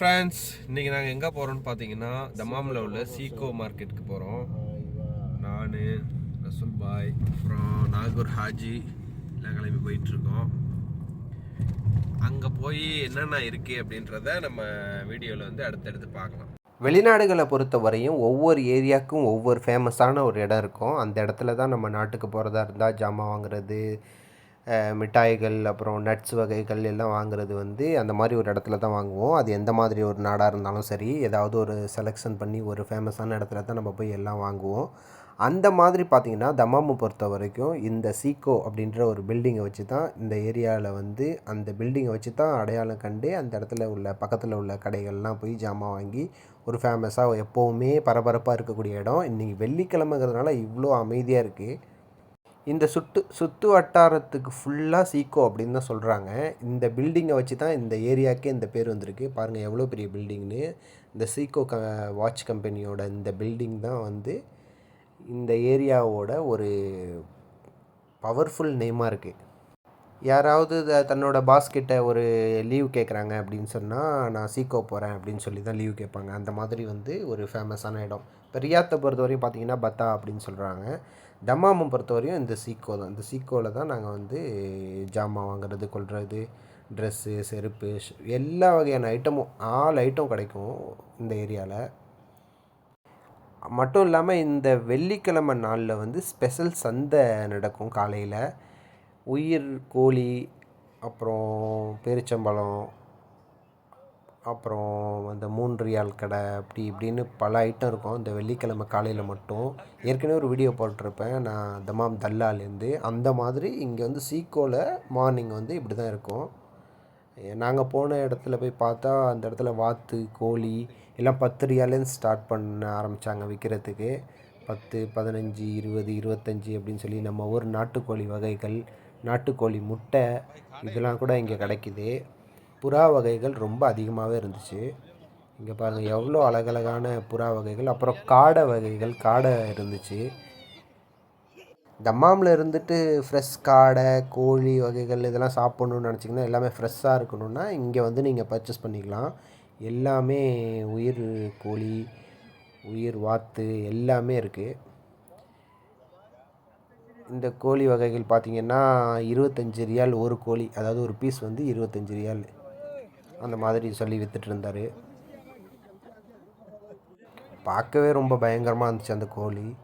France இன்றைக்கி நாங்கள் எங்கே போகிறோம்னு பார்த்தீங்கன்னா தமாமில் உள்ள சீகோ மார்க்கெட்டுக்கு போகிறோம் நான் ரசூல் பாய் அப்புறம் நாகூர் ஹாஜி எல்லாம் கிளம்பி போயிட்டுருக்கோம். அங்கே போய் என்னென்ன இருக்குது அப்படின்றத நம்ம வீடியோவில் வந்து அடுத்தடுத்து பார்க்கலாம். வெளிநாடுகளை பொறுத்த வரையும் ஒவ்வொரு ஏரியாவுக்கும் ஒவ்வொரு ஃபேமஸான ஒரு இடம் இருக்கும். அந்த இடத்துல தான் நம்ம நாட்டுக்கு போகிறதா இருந்தால் ஜாமான் வாங்குறது மிட்டாய்கள் அப்புறம் நட்ஸ் வகைகள் எல்லாம் வாங்குறது வந்து அந்த மாதிரி ஒரு இடத்துல தான் வாங்குவோம். அது எந்த மாதிரி ஒரு நாடாக இருந்தாலும் சரி ஏதாவது ஒரு செலெக்ஷன் பண்ணி ஒரு ஃபேமஸான இடத்துல தான் நம்ம போய் எல்லாம் வாங்குவோம். அந்த மாதிரி பார்த்திங்கன்னா தமாமு பொறுத்த வரைக்கும் இந்த சீக்கோ அப்படின்ற ஒரு பில்டிங்கை வச்சு தான் இந்த ஏரியாவில் வந்து அந்த பில்டிங்கை வச்சு தான் அடையாளம் கண்டு அந்த இடத்துல உள்ள பக்கத்தில் உள்ள கடைகள்லாம் போய் ஜாமான் வாங்கி ஒரு ஃபேமஸாக எப்போவுமே பரபரப்பாக இருக்கக்கூடிய இடம். இன்றைக்கி வெள்ளிக்கிழமைங்கிறதுனால இவ்வளோ அமைதியாக இருக்குது இந்த சுட்டு சுற்று வட்டாரத்துக்கு ஃபுல்லாக சீக்கோ அப்படின்னு தான் சொல்கிறாங்க இந்த பில்டிங்கை வச்சு தான் இந்த ஏரியாக்கே இந்த பேர் வந்திருக்கு. பாருங்கள் எவ்வளோ பெரிய பில்டிங்னு இந்த சீக்கோ க வாட்ச் கம்பெனியோட இந்த பில்டிங் தான் வந்து இந்த ஏரியாவோட ஒரு பவர்ஃபுல் நேமாக இருக்குது யாராவது தன்னோட பாஸ் கிட்ட ஒரு லீவ் கேட்குறாங்க அப்படின்னு சொன்னால் நான் சீக்கோ போகிறேன் அப்படின்னு சொல்லி தான் லீவ் கேட்பாங்க அந்த மாதிரி வந்து ஒரு ஃபேமஸான இடம். இப்போ ரியாத்தை பொறுத்தவரையும் பார்த்தீங்கன்னா பத்தா அப்படின்னு சொல்கிறாங்க தம்மாமை பொறுத்தவரையும் இந்த சீக்கோ தான். இந்த சீக்கோவில் தான் நாங்கள் வந்து ஜாமான் வாங்குறது கொள்வது ட்ரெஸ்ஸு செருப்பு எல்லா வகையான ஐட்டமும் ஆல் ஐட்டம் கிடைக்கும் இந்த ஏரியாவில் மட்டும் இல்லாமல் இந்த வெள்ளிக்கிழமை நாளில் வந்து ஸ்பெஷல் சந்தை நடக்கும் காலையில். உயிர் கோழி அப்புறம் பேரிச்சம்பழம் அப்புறம் அந்த மூன்று ரியால் கடை அப்படி இப்படின்னு பல ஐட்டம் இருக்கும். இந்த வெள்ளிக்கிழமை காலையில் மட்டும். ஏற்கனவே ஒரு வீடியோ போட்டிருப்பேன். நான் தமாம் தல்லாலேருந்து அந்த மாதிரி இங்கே வந்து சீக்கோவில் மார்னிங் வந்து இப்படி தான் இருக்கும் நாங்கள் போன இடத்துல போய் பார்த்தா அந்த இடத்துல வாத்து கோழி எல்லாம் பத்து ரியாலேருந்து ஸ்டார்ட் பண்ண ஆரம்பித்தாங்க விற்கிறதுக்கு பத்து பதினஞ்சு இருபது இருபத்தஞ்சி அப்படின்னு சொல்லி நம்ம ஊர் நாட்டுக்கோழி வகைகள் நாட்டுக்கோழி முட்டை இதெல்லாம் கூட இங்கே கிடைக்குது. புறா வகைகள் ரொம்ப அதிகமாகவே இருந்துச்சு. இங்கே பாருங்கள் எவ்வளோ அழகழகான புறா வகைகள். அப்புறம் காடை வகைகள் காடை இருந்துச்சு. தம்மாமில் இருந்துட்டு ஃப்ரெஷ் காடை கோழி வகைகள் இதெல்லாம் சாப்பிட்ணுன்னு நினச்சிங்கன்னா எல்லாமே ஃப்ரெஷ்ஷாக இருக்கணும்னா இங்கே வந்து நீங்கள் பர்ச்சேஸ் பண்ணிக்கலாம். எல்லாமே உயிர் கோழி உயிர் வாத்து எல்லாமே இருக்குது இந்த கோழி வகைகள் பார்த்திங்கன்னா இருபத்தஞ்சி ரியால் ஒரு கோழி அதாவது ஒரு பீஸ் வந்து இருபத்தஞ்சி ரியால். அந்த மாதிரி சொல்லி வித்துட்டு இருந்தார். பார்க்கவே ரொம்ப பயங்கரமாக இருந்துச்சு அந்த கோழி.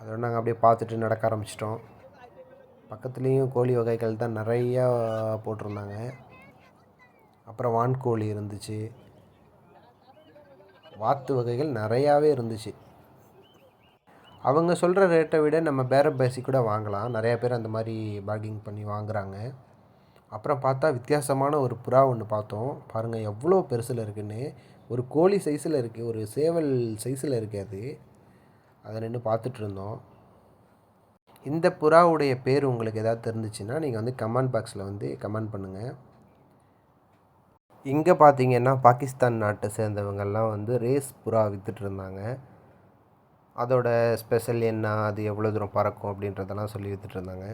அதோட நாங்கள் அப்படியே பார்த்துட்டு நடக்க ஆரம்பிச்சிட்டோம். பக்கத்துலேயும் கோழி வகைகள் தான் நிறையா போட்டிருந்தாங்க. அப்புறம் வான்கோழி இருந்துச்சு. வாத்து வகைகள் நிறையாவே இருந்துச்சு. அவங்க சொல்கிற ரேட்டை விட நம்ம பேர பேசி கூட வாங்கலாம். நிறையா பேர் அந்த மாதிரி பார்கிங் பண்ணி வாங்குறாங்க. அப்புறம் பார்த்தா வித்தியாசமான ஒரு புறா ஒன்று பார்த்தோம். பாருங்கள் எவ்வளோ பெருசில் இருக்குன்னு. ஒரு கோழி சைஸில் இருக்குது ஒரு சேவல் சைஸில் இருக்குது அது. அதை நின்று பார்த்துட்டு இருந்தோம். இந்த புறாவுடைய பேர் உங்களுக்கு எதாவது தெரிஞ்சிச்சுன்னா நீங்கள் வந்து கமெண்ட் பாக்ஸில் வந்து கமெண்ட் பண்ணுங்கள் இங்கே பார்த்தீங்கன்னா பாகிஸ்தான் நாட்டை சேர்ந்தவங்கெல்லாம் வந்து ரேஸ் புறா விற்றுட்டு இருந்தாங்க. அதோட ஸ்பெஷல் என்ன அது எவ்வளோ தூரம் பறக்கும் அப்படின்றதெல்லாம் சொல்லி வித்துட்ருந்தாங்க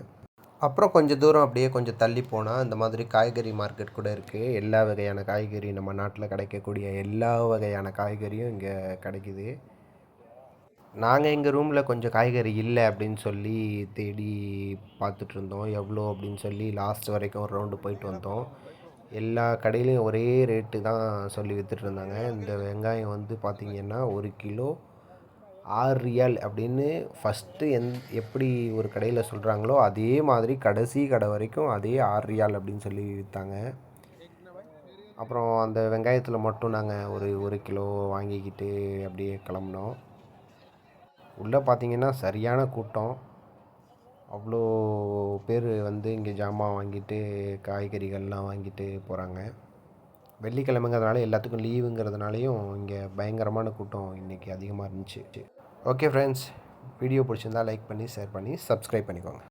அப்புறம் கொஞ்சம் தூரம் அப்படியே கொஞ்சம் தள்ளி போனால் இந்த மாதிரி காய்கறி மார்க்கெட் கூட இருக்குது எல்லா வகையான காய்கறி நம்ம நாட்டில் கிடைக்கக்கூடிய எல்லா வகையான காய்கறியும் இங்கே கிடைக்குது. நாங்கள் எங்கள் ரூமில் கொஞ்சம் காய்கறி இல்லை அப்படின்னு சொல்லி தேடி பார்த்துட்டு இருந்தோம். எவ்வளோ அப்படின்னு சொல்லி லாஸ்ட் வரைக்கும் ஒரு ரவுண்டு போயிட்டு வந்தோம். எல்லா கடையிலையும் ஒரே ரேட்டு தான் சொல்லி விற்றுட்டு இருந்தாங்க. இந்த வெங்காயம் வந்து பார்த்திங்கன்னா ஒரு கிலோ ஆறு ரியால் அப்படின்னு ஃபஸ்ட்டு எந் எப்படி ஒரு கடையில் சொல்கிறாங்களோ அதே மாதிரி கடைசி கடை வரைக்கும் அதே ஆறு ரியால் அப்படின்னு சொல்லி விற்றாங்க அப்புறம் அந்த வெங்காயத்தில் மட்டும் நாங்கள் ஒரு ஒரு கிலோ வாங்கிக்கிட்டு அப்படியே கிளம்புனோம். உள்ளே பார்த்தீங்கன்னா சரியான கூட்டம். அவ்வளோ பேர் வந்து இங்கே ஜாமான் வாங்கிட்டு காய்கறிகள்லாம் வாங்கிட்டு போகிறாங்க வெள்ளிக்கிழமைங்கிறதுனால எல்லாத்துக்கும் லீவுங்கிறதுனாலையும் இங்கே பயங்கரமான கூட்டம் இன்றைக்கி அதிகமாக இருந்துச்சு. ஓகே ஃப்ரெண்ட்ஸ் வீடியோ பிடிச்சிருந்தா லைக் பண்ணி ஷேர் பண்ணி சப்ஸ்கிரைப் பண்ணிக்கோங்க.